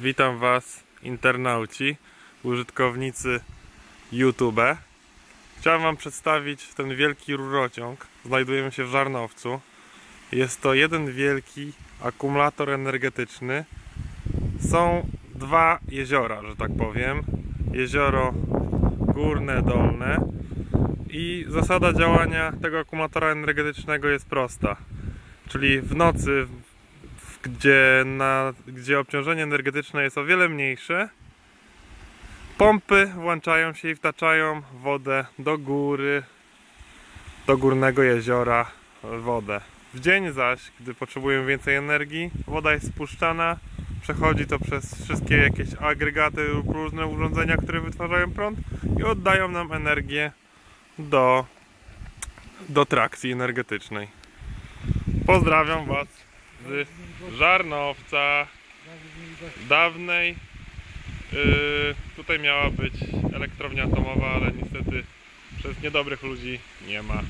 Witam Was, internauci, użytkownicy YouTube. Chciałem Wam przedstawić ten wielki rurociąg. Znajdujemy się w Żarnowcu. Jest to jeden wielki akumulator energetyczny. Są dwa jeziora, że tak powiem. Jezioro górne, dolne. I zasada działania tego akumulatora energetycznego jest prosta. Czyli w nocy gdzie, na, gdzie obciążenie energetyczne jest o wiele mniejsze, pompy włączają się i wtaczają wodę do góry, do górnego jeziora wodę. W dzień zaś, gdy potrzebujemy więcej energii, woda jest spuszczana, przechodzi to przez wszystkie jakieś agregaty lub różne urządzenia, które wytwarzają prąd i oddają nam energię do, do trakcji energetycznej. Pozdrawiam Was z Żarnowca dawnej. Yy, tutaj miała być elektrownia atomowa, ale niestety przez niedobrych ludzi nie ma.